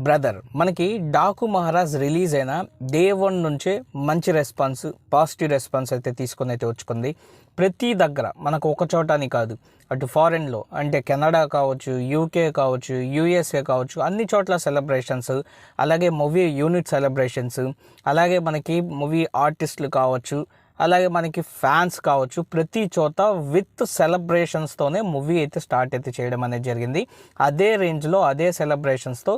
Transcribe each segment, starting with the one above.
Brother మనకి Daaku Maharaj release అయిన day one నుంచే మంచి రెస్పాన్స్ పాజిటివ్ రెస్పాన్స్ అయితే తీసుకొని అయితే వచ్చుకుంది ప్రతి దగ్గర మనకు ఒక చోట అని కాదు అటు ఫారెన్లో అంటే కెనడా కావచ్చు యూకే కావచ్చు యూఎస్ఏ కావచ్చు అన్ని చోట్ల సెలబ్రేషన్స్ అలాగే మూవీ యూనిట్ సెలబ్రేషన్స్ అలాగే మనకి మూవీ ఆర్టిస్టులు కావచ్చు అలాగే మనకి ఫ్యాన్స్ కావచ్చు ప్రతి చోట విత్ సెలబ్రేషన్స్తోనే మూవీ అయితే స్టార్ట్ అయితే చేయడం అనేది జరిగింది. అదే రేంజ్లో అదే సెలబ్రేషన్స్తో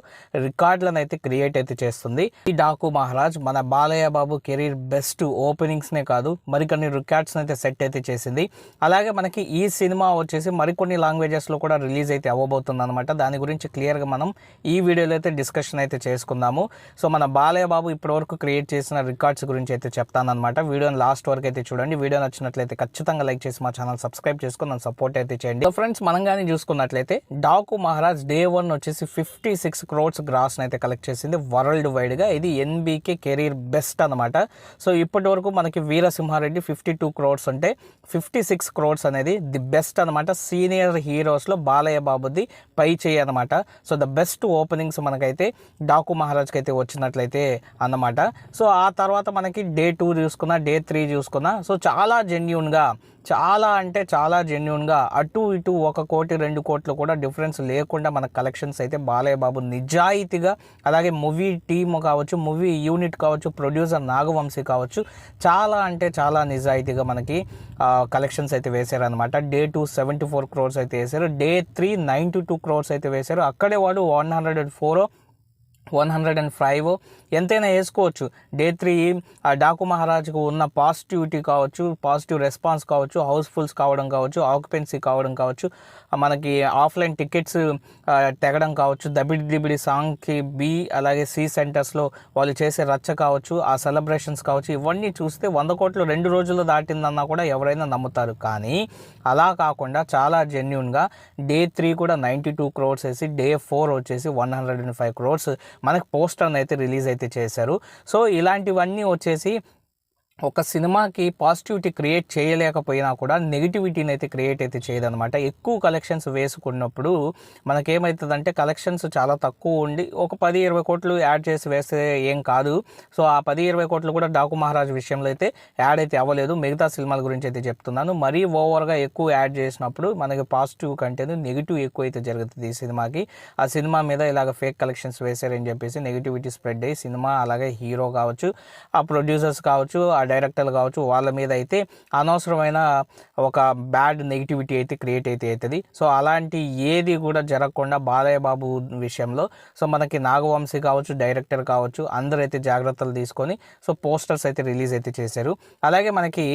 రికార్డులను అయితే క్రియేట్ అయితే చేస్తుంది. ఈ డాకు మహారాజ్ మన బాలయ్య బాబు కెరీర్ బెస్ట్ ఓపెనింగ్స్నే కాదు మరికొన్ని రికార్డ్స్ని అయితే సెట్ అయితే చేసింది. అలాగే మనకి ఈ సినిమా వచ్చేసి మరికొన్ని లాంగ్వేజెస్లో కూడా రిలీజ్ అయితే అవ్వబోతుంది అనమాట దాని గురించి క్లియర్గా మనం ఈ వీడియోలో అయితే డిస్కషన్ అయితే చేసుకుందాము. సో మన బాలయ్య బాబు ఇప్పటివరకు క్రియేట్ చేసిన రికార్డ్స్ గురించి అయితే చెప్తానమాట వీడియోని లాస్ట్ వరకు అయితే చూడండి. వీడియో నచ్చినట్లయితే ఖచ్చితంగా లైక్ చేసి మా ఛానల్ సబ్స్క్రైబ్ చేసుకుని నన్ను సపోర్ట్ అయితే చేయండి. ఫ్రెండ్స్ మనం కానీ చూసుకున్నట్లయితే డాకు మహారాజ్ డే వన్ వచ్చేసి ఫిఫ్టీ సిక్స్ క్రోడ్స్ గ్రాస్ అయితే కలెక్ట్ చేసింది వరల్డ్ వైడ్గా. ఇది ఎన్బీకే కెరీర్ బెస్ట్ అనమాట సో ఇప్పటి వరకు మనకి వీరసింహారెడ్డి ఫిఫ్టీ టూ క్రోడ్స్ ఉంటే ఫిఫ్టీ సిక్స్ క్రోడ్స్ అనేది ది బెస్ట్ అనమాట సీనియర్ హీరోస్లో బాలయ్య బాబుది పై చేయి అనమాట సో ద బెస్ట్ ఓపెనింగ్స్ మనకైతే డాకు మహారాజ్కి అయితే వచ్చినట్లయితే అన్నమాట. సో ఆ తర్వాత మనకి డే టూ చూసుకున్నా డే త్రీ చూసుకున్నా సో చాలా జెన్యున్గా చాలా అంటే చాలా జెన్యున్గా అటు ఇటు ఒక కోటి రెండు కోట్లు కూడా డిఫరెన్స్ లేకుండా మన కలెక్షన్స్ అయితే బాలయ్య బాబు నిజాయితీగా అలాగే మూవీ టీమ్ కావచ్చు మూవీ యూనిట్ కావచ్చు ప్రొడ్యూసర్ నాగవంశీ కావచ్చు చాలా అంటే చాలా నిజాయితీగా మనకి కలెక్షన్స్ అయితే వేశారనమాట day two seventy four crores అయితే వేశారు. Day three ninety two crores అయితే వేశారు. అక్కడే వాడు one hundred and four one hundred and five ఎంతైనా వేసుకోవచ్చు. డే త్రీ ఆ డాకు మహారాజ్కు ఉన్న పాజిటివిటీ కావచ్చు పాజిటివ్ రెస్పాన్స్ కావచ్చు హౌస్ఫుల్స్ కావడం కావచ్చు ఆక్యుపెన్సీ కావడం కావచ్చు మనకి ఆఫ్లైన్ టికెట్స్ తెగడం కావచ్చు దబిడి దిబిడి సాంగ్కి బి అలాగే సి సెంటర్స్లో వాళ్ళు చేసే రచ్చ కావచ్చు ఆ సెలబ్రేషన్స్ కావచ్చు ఇవన్నీ చూస్తే వంద కోట్లు రెండు రోజులు దాటిందన్నా కూడా ఎవరైనా నమ్ముతారు. కానీ అలా కాకుండా చాలా జెన్యున్గా డే త్రీ కూడా నైంటీ టూ క్రోర్స్ వేసి డే ఫోర్ వచ్చేసి one hundred and five crores మనకి పోస్టర్ని అయితే రిలీజ్ అయితే చేశారు. సో ఇలాంటివన్నీ వచ్చేసి ఒక సినిమాకి పాజిటివిటీ క్రియేట్ చేయలేకపోయినా కూడా నెగిటివిటీని అయితే క్రియేట్ అయితే చేయదనమాట ఎక్కువ కలెక్షన్స్ వేసుకున్నప్పుడు మనకేమవుతుందంటే కలెక్షన్స్ చాలా తక్కువ ఉండి ఒక పది ఇరవై కోట్లు యాడ్ చేసి వేస్తే ఏం కాదు. సో ఆ పది ఇరవై కోట్లు కూడా డాకు మహారాజ్ విషయంలో అయితే యాడ్ అయితే అవ్వలేదు. మిగతా సినిమాల గురించి అయితే చెప్తున్నాను. మరీ ఓవర్గా ఎక్కువ యాడ్ చేసినప్పుడు మనకి పాజిటివ్ కంటే నెగిటివ్ ఎక్కువ అయితే జరుగుతుంది ఈ సినిమాకి. ఆ సినిమా మీద ఇలాగ ఫేక్ కలెక్షన్స్ వేశారని చెప్పేసి నెగిటివిటీ స్ప్రెడ్ అయ్యి సినిమా అలాగే హీరో కావచ్చు ఆ ప్రొడ్యూసర్స్ కావచ్చు ఆ డైరెక్టర్లు కావచ్చు వాళ్ళ మీద అయితే అనవసరమైన ఒక బ్యాడ్ నెగిటివిటీ అయితే క్రియేట్ అయితే అవుతుంది. సో అలాంటి ఏది కూడా జరగకుండా బాలయ్య బాబు విషయంలో సో మనకి నాగవంశీ కావచ్చు డైరెక్టర్ కావచ్చు అందరూ అయితే జాగ్రత్తలు తీసుకొని సో పోస్టర్స్ అయితే రిలీజ్ అయితే చేశారు. అలాగే మనకి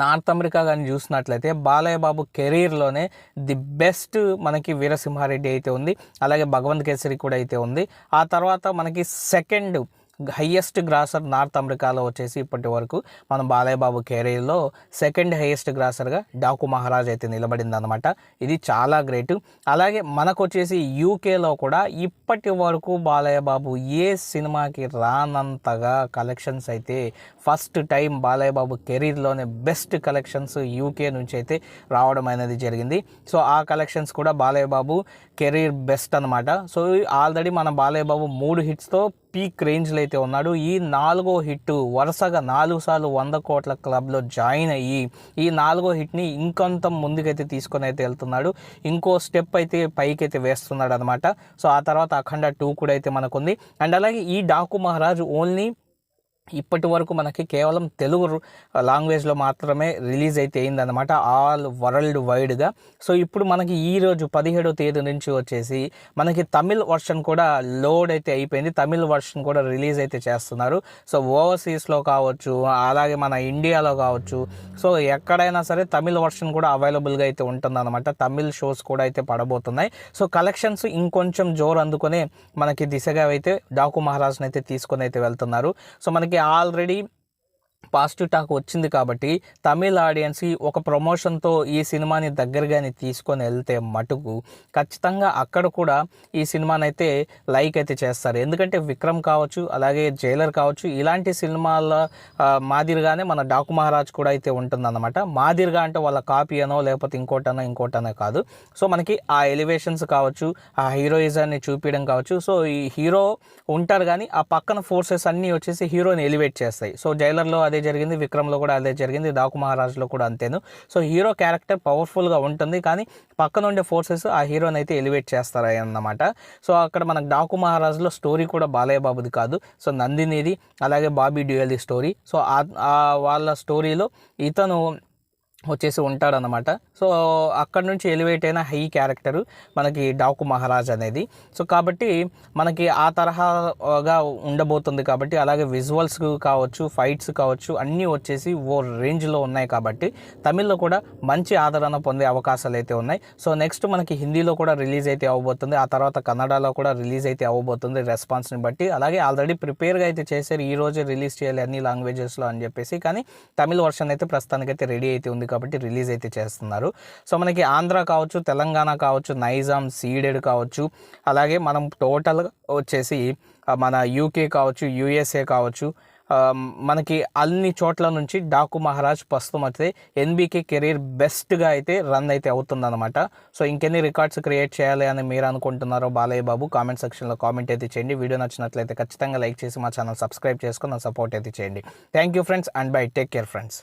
నార్త్ అమెరికా కానీ చూసినట్లయితే బాలయ్య బాబు కెరీర్లోనే ది బెస్ట్ మనకి వీరసింహారెడ్డి అయితే ఉంది. అలాగే భగవంత్ కేసరి కూడా అయితే ఉంది. ఆ తర్వాత మనకి సెకండ్ హయ్యెస్ట్ గ్రాసర్ నార్త్ అమెరికాలో వచ్చేసి ఇప్పటి వరకు మన బాలయ్యబాబు కెరీర్లో సెకండ్ హయ్యెస్ట్ గ్రాసర్గా డాకు మహారాజ్ అయితే నిలబడింది అనమాట ఇది చాలా గ్రేట్. అలాగే మనకు వచ్చేసి యూకేలో కూడా ఇప్పటి వరకు బాలయ్యబాబు ఏ సినిమాకి రానంతగా కలెక్షన్స్ అయితే ఫస్ట్ టైం బాలయ్యబాబు కెరీర్లోనే బెస్ట్ కలెక్షన్స్ యూకే నుంచి అయితే రావడం అనేది జరిగింది. సో ఆ కలెక్షన్స్ కూడా బాలయ్యబాబు కెరీర్ బెస్ట్ అనమాట సో ఆల్రెడీ మన బాలయ్యబాబు మూడు హిట్స్తో పీక్ రేంజ్లో అయితే ఉన్నాడు. ఈ నాలుగో హిట్ వరుసగా నాలుగు సార్లు వంద కోట్ల క్లబ్లో జాయిన్ అయ్యి ఈ నాలుగో హిట్ని ఇంకొంత ముందుకైతే తీసుకొని అయితే వెళ్తున్నాడు. ఇంకో స్టెప్ అయితే పైకి అయితే వేస్తున్నాడు అనమాట సో ఆ తర్వాత అఖండ టూ కూడా అయితే మనకుంది. అండ్ అలాగే ఈ డాకు మహారాజ్ ఓన్లీ ఇప్పటి వరకు మనకి కేవలం తెలుగు లాంగ్వేజ్లో మాత్రమే రిలీజ్ అయితే అయిందనమాట ఆల్ వరల్డ్ వైడ్గా. సో ఇప్పుడు మనకి ఈ రోజు పదిహేడో తేదీ నుంచి వచ్చేసి మనకి తమిళ్ వర్షన్ కూడా లోడ్ అయితే అయిపోయింది తమిళ్ వర్షన్ కూడా రిలీజ్ అయితే చేస్తున్నారు. సో ఓవర్సీస్లో కావచ్చు అలాగే మన ఇండియాలో కావచ్చు సో ఎక్కడైనా సరే తమిళ్ వర్షన్ కూడా అవైలబుల్గా అయితే ఉంటుందన్నమాట. తమిళ్ షోస్ కూడా అయితే పడబోతున్నాయి. సో కలెక్షన్స్ ఇంకొంచెం జోరు అందుకొని మనకి దిశగా అయితే డాకు మహారాజ్ని అయితే తీసుకొని అయితే వెళ్తున్నారు. సో మనకి ఆల్రెడీ పాజిటివ్ టాక్ వచ్చింది కాబట్టి తమిళ ఆడియన్స్కి ఒక ప్రమోషన్తో ఈ సినిమాని దగ్గరగాని తీసుకొని వెళ్తే మటుకు ఖచ్చితంగా అక్కడ కూడా ఈ సినిమాని అయితే లైక్ అయితే చేస్తారు. ఎందుకంటే విక్రమ్ కావచ్చు అలాగే జైలర్ కావచ్చు ఇలాంటి సినిమాల మాదిరిగానే మన డాకు మహారాజ్ కూడా అయితే ఉంటుందన్నమాట. మాదిరిగా అంటే వాళ్ళ కాపీ అనో లేకపోతే ఇంకోటనో ఇంకోటనో కాదు. సో మనకి ఆ ఎలివేషన్స్ కావచ్చు ఆ హీరోయిజాన్ని చూపించడం కావచ్చు. సో ఈ హీరో ఉంటారు కానీ ఆ పక్కన ఫోర్సెస్ అన్నీ వచ్చేసి హీరోని ఎలివేట్ చేస్తాయి. సో జైలర్లో అదే జరిగింది విక్రమ్లో కూడా అదే జరిగింది డాకు మహారాజ్లో కూడా అంతేను. సో హీరో క్యారెక్టర్ పవర్ఫుల్గా ఉంటుంది. కానీ పక్కన ఉండే ఫోర్సెస్ ఆ హీరోని అయితే ఎలివేట్ చేస్తారు అన్నమాట సో అక్కడ మనకు డాకు మహారాజ్లో స్టోరీ కూడా బాలయ్య బాబుది కాదు. సో నందినిది అలాగే బాబీ డ్యూయల్ది స్టోరీ. సో వాళ్ళ స్టోరీలో ఇతను వచ్చేసి ఉంటాడనమాట సో అక్కడ నుంచి ఎలివేట్ అయిన హై క్యారెక్టర్ మనకి డాకు మహారాజ్ అనేది. సో కాబట్టి మనకి ఆ తరహాగా ఉండబోతుంది కాబట్టి అలాగే విజువల్స్ కావచ్చు ఫైట్స్ కావచ్చు అన్నీ వచ్చేసి ఓ రేంజ్లో ఉన్నాయి కాబట్టి తమిళ్ళో కూడా మంచి ఆదరణ పొందే అవకాశాలు అయితే ఉన్నాయి. సో నెక్స్ట్ మనకి హిందీలో కూడా రిలీజ్ అయితే అవ్వబోతుంది. ఆ తర్వాత కన్నడలో కూడా రిలీజ్ అయితే అవ్వబోతుంది రెస్పాన్స్ని బట్టి. అలాగే ఆల్రెడీ ప్రిపేర్గా అయితే చేశారు ఈ రోజే రిలీజ్ చేయాలి అన్ని లాంగ్వేజెస్లో అని చెప్పేసి. కానీ తమిళ వర్షన్ అయితే ప్రస్తుతానికైతే రెడీ అయితే ఉంది కాబట్టి రిలీజ్ అయితే చేస్తున్నారు. సో మనకి ఆంధ్ర కావచ్చు తెలంగాణ కావచ్చు నైజాం సీడెడ్ కావచ్చు అలాగే మనం టోటల్ వచ్చేసి మన యూకే కావచ్చు యూఎస్ఏ కావచ్చు మనకి అన్ని చోట్ల నుంచి డాకు మహారాజ్ ప్రస్తుతం అయితే ఎన్బీకే కెరీర్ బెస్ట్గా అయితే రన్ అయితే అవుతుందన్నమాట. సో ఇంకెన్ని రికార్డ్స్ క్రియేట్ చేయాలి అని మీరు అనుకుంటున్నారో బాలయ్య బాబు కామెంట్ సెక్షన్లో కామెంట్ అయితే చేయండి. వీడియో నచ్చినట్లయితే ఖచ్చితంగా లైక్ చేసి మా ఛానల్ సబ్స్క్రైబ్ చేసుకుని సపోర్ట్ అయితే చేయండి. Thank you friends and bye. Take care friends.